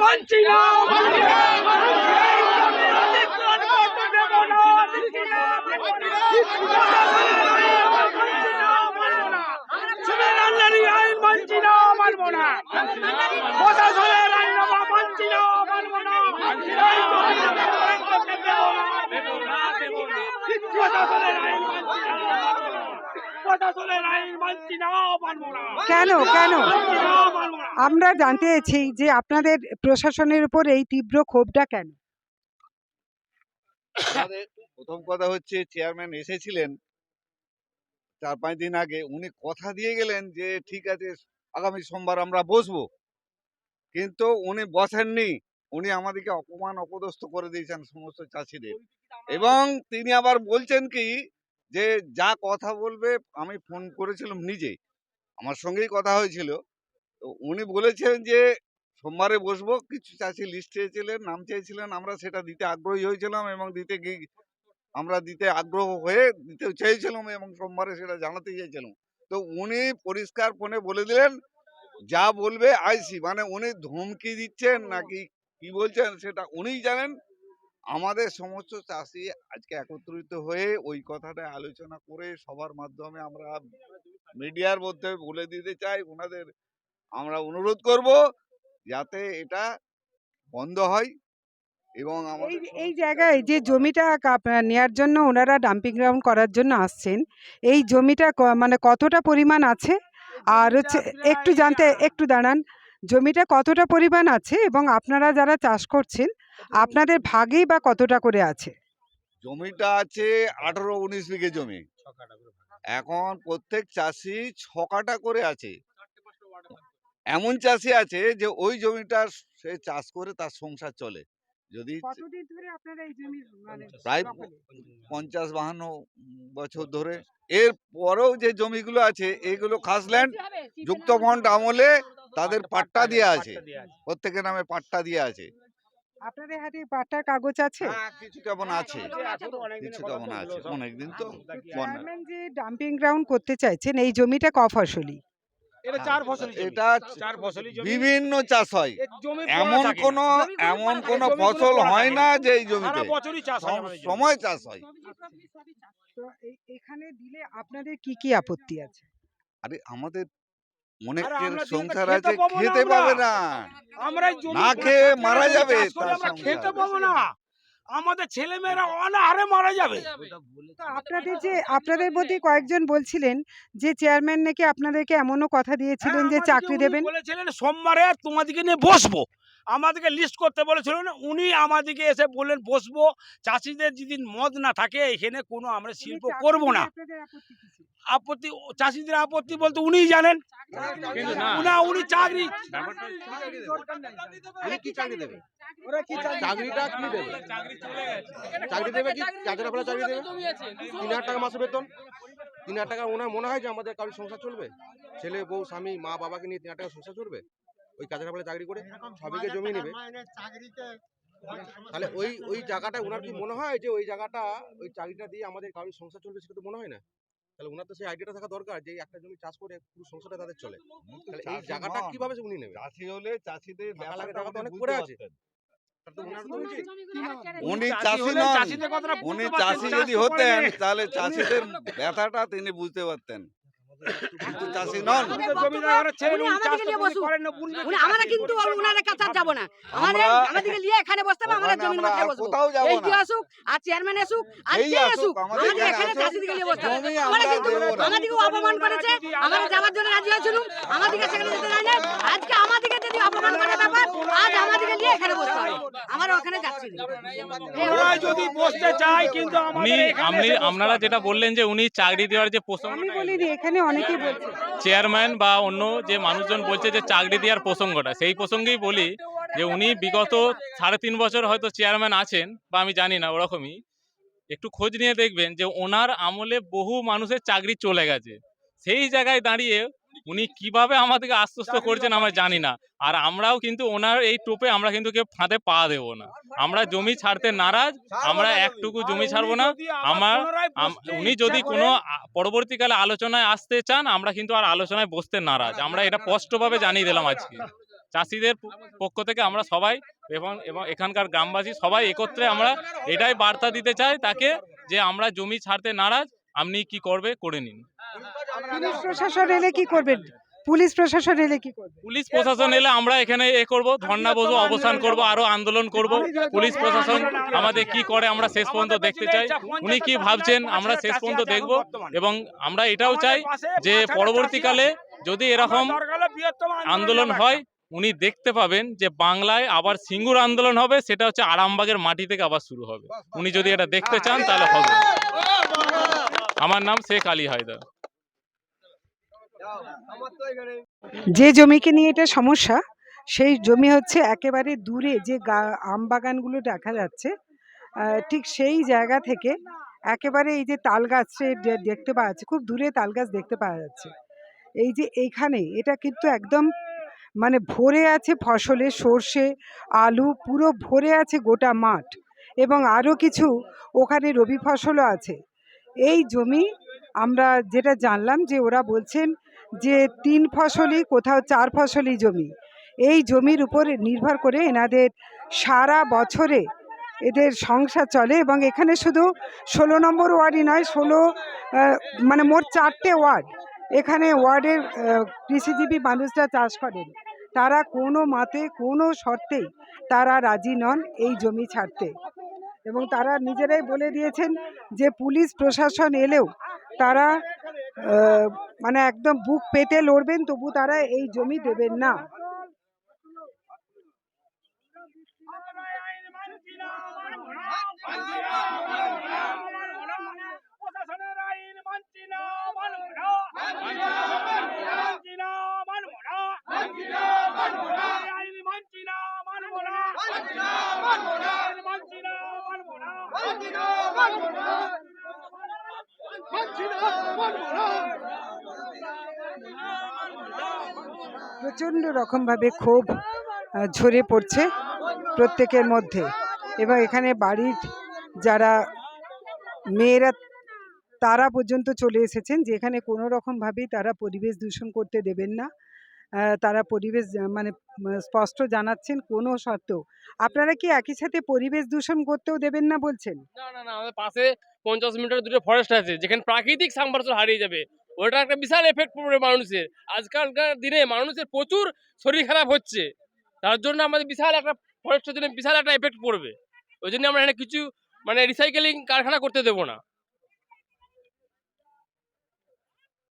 মানছি না মানছি না, মানছি মানবো না। প্রশাসনের আইন না, মানবো না। প্রশাসনের আইন। প্রশাসনের আইন না, মানবো না। কেন কেন না। আমরা জানতে চাইছি যে আপনাদের প্রশাসনের উপর এই তীব্র ক্ষোভটা কেন? প্রথম কথা হচ্ছে চেয়ারম্যান এসেছিলেন। চার পাঁচ দিন আগে উনি কথা দিয়ে গেলেন যে, ঠিক আছে, আগামী সোমবার আমরা বসবো। কিন্তু উনি বসেননি। উনি আমাদেরকে অপমান অপদস্থ করে দিয়েছেন সমস্ত চাষিদের। এবং তিনি আবার বলছেন কি, যে যা কথা বলবে, আমি ফোন করেছিলাম নিজে। আমার সঙ্গেই কথা হয়েছিল। উনি বলেছেন যে, সোমবারে বসবো। কিছু চাষি লিস্ট চেয়েছিলেন, নাম চেয়েছিলেন, আমরা সেটা দিতে আগ্রহী হয়েছিলাম এবং দিতে গিয়ে আমরা দিতে আগ্রহ হয়ে দিতে চেয়েছিলাম এবং সোমবারে সেটা জানাতে চেয়েছিলাম তো উনি পরিষ্কার ফোনে বলে দিলেন, যা বলবে আইসি। মানে উনি ধমকি দিচ্ছেন নাকি কি বলছেন সেটা উনিই জানেন। আমাদের সমস্ত চাষি আজকে একত্রিত হয়ে ওই কথাটা আলোচনা করে সবার মাধ্যমে আমরা মিডিয়ার মধ্যে বলে দিতে চাই। ওনাদের আমরা অনুরোধ করব যাতে এটা বন্ধ হয় এবং এই আমাদের এই জায়গায় যে জমিটা নেয়ার জন্য ওনারা ডাম্পিং গ্রাউন্ড করার জন্য আসছেন এই জমিটা মানে কতটা পরিমাণ আছে? আর হচ্ছে একটু জানতে একটু দাঁড়ান জমিটা কতটা পরিমাণ আছে এবং আপনারা যারা চাষ করছেন আপনাদের ভাগেই বা কতটা করে আছে? জমিটা আছে আঠারো উনিশ বিঘে জমি। এখন প্রত্যেক চাষি ছ কাটা করে আছে। এমন চাষি আছে যে ওই জমিটা সে চাষ করে তার সংসার চলে। যদি মানে প্রায় পঞ্চাশ বাহান্ন বছর ধরে। এর পরেও যে জমিগুলো আছে এগুলো খাসল্যান্ড যুক্ত বন্ড আমলে তাদের পাট্টা দিয়ে আছে। প্রত্যেকের নামে পাট্টা দিয়ে আছে। আপনাদের হাতে পাট্টার কাগজ আছে? হ্যাঁ, কিছু কেমন আছে? কিছু কেমন আছে? অনেকদিন তো বন্যা। চেয়ারম্যান যে ডাম্পিং গ্রাউন্ড করতে চাইছেন এই জমিটা ক ফসলি? এটা চার ফসলি এটা চার ফসলি বিভিন্ন চাষ হয়। এমন কোন না। এমন কোন ফসল হয় না। যে এই জমিতে। বছরই চাষ হয় জমি। সময় চাষ হয়। এখানে দিলে আপনাদের কি কি আপত্তি আছে? আরে আমাদের অনেকের সংসার খেতে আছে খেতে পাবে না। আমরা না খেয়ে মারা যাবে। খেতে পাবো না। আমাদের ছেলে মেয়েরা অনাহারে মারা যাবে। আপনাদের যে আপনাদের মধ্যে কয়েকজন বলছিলেন যে চেয়ারম্যান নাকি আপনাদেরকে এমনও কথা দিয়েছিলেন যে হ্যাঁ, চাকরি দেবেন? বলেছিলেন সোমবারে তোমাদেরকে নিয়ে বসবো। আমাদেরকে লিস্ট করতে বলেছিলেন উনি আমাদেরকে এসে বললেন বসবো। চাষিদের যদি মদ না থাকে এখানে কোনো আমরা শিল্প করব না। আপত্তি চাষিদের আপত্তি বলতে উনিই জানেন। না। উনি চাকরি। কি চাকরি দেবে? চাকরিটা কি দেবে? চাকরি দেবে কি? চাকরি ফলে চাকরি দেবে? তিন হাজার টাকা মাসে বেতন? তিন হাজার টাকা ওনার মনে হয় যে আমাদের কারোর সংসার চলবে? ছেলে বউ স্বামী মা বাবাকে নিয়ে তিন হাজার টাকা সংসার চলবে? ওই কাজের ফলে চাকরি করে সবাইকে জমি নেবে? তাহলে ওই ওই জায়গাটা ওনার কি মনে হয় যে ওই জায়গাটা ওই চাকরিটা দিয়ে আমাদের কারোর সংসার চলবে সেটা তো মনে হয় না? তাহলে ওনার তো সেই আইডিয়াটা থাকা দরকার যে একটা জমি চাষ করে পুরো সংসারটা তাদের চলে। তাহলে এই জায়গাটা কীভাবে উনি নেবে? চাষি হলে চাষিদের টাকা লাগে, টাকা তো অনেক আছে। উনি চাষি নন। উনি চাষি যদি হতেন তাহলে চাষিদের ব্যথাটা তিনি বুঝতে পারতেন। আমরা কিন্তু ওনাদের কাছে যাব না। আমাদের আমাদেরকে নিয়ে এখানে বসতে হবে আমরা জমির মাথায় বসবো। এইটি আসুক আর চেয়ারম্যান আসুক আর যে আসুক, আমাদের আমাদের এখানে এখানে চাষিদিকে নিয়ে বসতে হবে। আমরা আমরা কিন্তু আমাদেরকে অপমান করেছে আমরা যাওয়ার জন্য রাজি হয়েছিলাম আমাদেরকে সেখানে যেতে দেয় আজকে আমাদেরকে যদি অপমান করে ব্যাপার আজ আমাদেরকে নিয়ে এখানে বসতে হবে। আমরা ওখানে যাচ্ছি ওরা যদি বসতে চায় কিন্তু আমাদের আপনি আপনারা যেটা বললেন যে উনি চাকরি দেওয়ার যে প্রসঙ্গ আমি বলিনি এখানে অনেকেই বলছে। চেয়ারম্যান বা অন্য যে মানুষজন বলছে যে চাকরি দেওয়ার প্রসঙ্গটা সেই প্রসঙ্গেই বলি যে উনি বিগত সাড়ে তিন বছর হয়তো চেয়ারম্যান আছেন বা আমি জানি না ওরকমই। একটু খোঁজ নিয়ে দেখবেন যে ওনার আমলে বহু মানুষের চাকরি চলে গেছে। সেই জায়গায় দাঁড়িয়ে উনি কীভাবে আমাদেরকে আশ্বস্ত করছেন আমরা জানি না আর আমরাও কিন্তু ওনার এই টোপে আমরা কিন্তু কেউ ফাঁদে পা দেবো না আমরা জমি ছাড়তে নারাজ আমরা একটুকু জমি ছাড়বো না আমার উনি যদি কোনো পরবর্তীকালে আলোচনায় আসতে চান আমরা কিন্তু আর আলোচনায় বসতে নারাজ আমরা এটা স্পষ্টভাবে জানিয়ে দিলাম আজকে চাষিদের পক্ষ থেকে আমরা সবাই এবং এবং এখানকার গ্রামবাসী সবাই একত্রে আমরা এটাই বার্তা দিতে চাই তাকে যে আমরা জমি ছাড়তে নারাজ আপনি কি করবে করে নিন পুলিশ প্রশাসন এলে কি করবেন? পুলিশ প্রশাসন এলে কি করবেন? পুলিশ প্রশাসন এলে আমরা এখানে এ করব ধর্ণা বসবো অবস্থান করব আরও আন্দোলন করব। পুলিশ প্রশাসন আমাদের কি করে আমরা শেষ পর্যন্ত দেখতে চাই? উনি কি ভাবছেন আমরা শেষ পর্যন্ত দেখব? এবং আমরা এটাও চাই যে পরবর্তীকালে যদি এরকম আন্দোলন হয় উনি দেখতে পাবেন যে বাংলায় আবার সিঙ্গুর আন্দোলন হবে সেটা হচ্ছে আরামবাগের মাটি থেকে আবার শুরু হবে। উনি যদি এটা দেখতে চান তাহলে হবে। আমার নাম শেখ আলী হায়দার। যে জমিকে নিয়ে এটা সমস্যা, সেই জমি হচ্ছে একেবারে দূরে যে আম বাগানগুলো দেখা যাচ্ছে ঠিক সেই জায়গা থেকে একেবারে এই যে তাল গাছে দেখতে পাওয়া যাচ্ছে, খুব দূরে তাল গাছ দেখতে পাওয়া যাচ্ছে। এই যে এইখানে এটা কিন্তু একদম মানে ভরে আছে ফসলে, সর্ষে, আলু, পুরো ভরে আছে গোটা মাঠ এবং আরও কিছু ওখানে রবি ফসলও আছে। এই জমি আমরা যেটা জানলাম যে ওরা বলছেন যে তিন ফসলি কোথাও চার ফসলি জমি। এই জমির উপর নির্ভর করে এনাদের সারা বছরে এদের সংসার চলে এবং এখানে শুধু ষোলো নম্বর ওয়ার্ডই নয়, ষোলো মানে মোট চারটে ওয়ার্ড। এখানে ওয়ার্ডের কৃষিজীবী মানুষরা চাষ করেন। তারা কোনো মতে, কোনো শর্তেই তারা রাজি নন এই জমি ছাড়তে। এবং তারা নিজেরাই বলে দিয়েছেন যে পুলিশ প্রশাসন এলেও তারা মানে একদম বুক পেতে লড়বেন তবু তারা এই জমি দেবেন না। না মানছি না মানব না আইন মানছি না মানব না আইন মানছি না মানব না প্রচণ্ড রকমভাবে আহ, ঝরে পড়ছে প্রত্যেকের মধ্যে। এবং এখানে বাড়ির যারা মেয়েরা তারা পর্যন্ত চলে এসেছেন যেখানে কোনো রকমভাবেই তারা পরিবেশ দূষণ করতে দেবেন না। তারা পরিবেশ মানে স্পষ্ট জানাচ্ছেন কোনো সত্ত্বেও। আপনারা কি একই সাথে পরিবেশ দূষণ করতেও দেবেন না বলছেন? না না না আমাদের পাশে পঞ্চাশ মিটার দূরে ফরেস্ট আছে যেখানে প্রাকৃতিক সাম্রাজ্য হারিয়ে যাবে। ওটা একটা বিশাল এফেক্ট পড়বে মানুষের। আজকালকার দিনে মানুষের প্রচুর শরীর খারাপ হচ্ছে। তার জন্য আমাদের বিশাল একটা ফরেস্টের জন্য বিশাল একটা এফেক্ট পড়বে। ওই জন্য আমরা এখানে কিছু মানে রিসাইকেলিং কারখানা করতে দেবো না।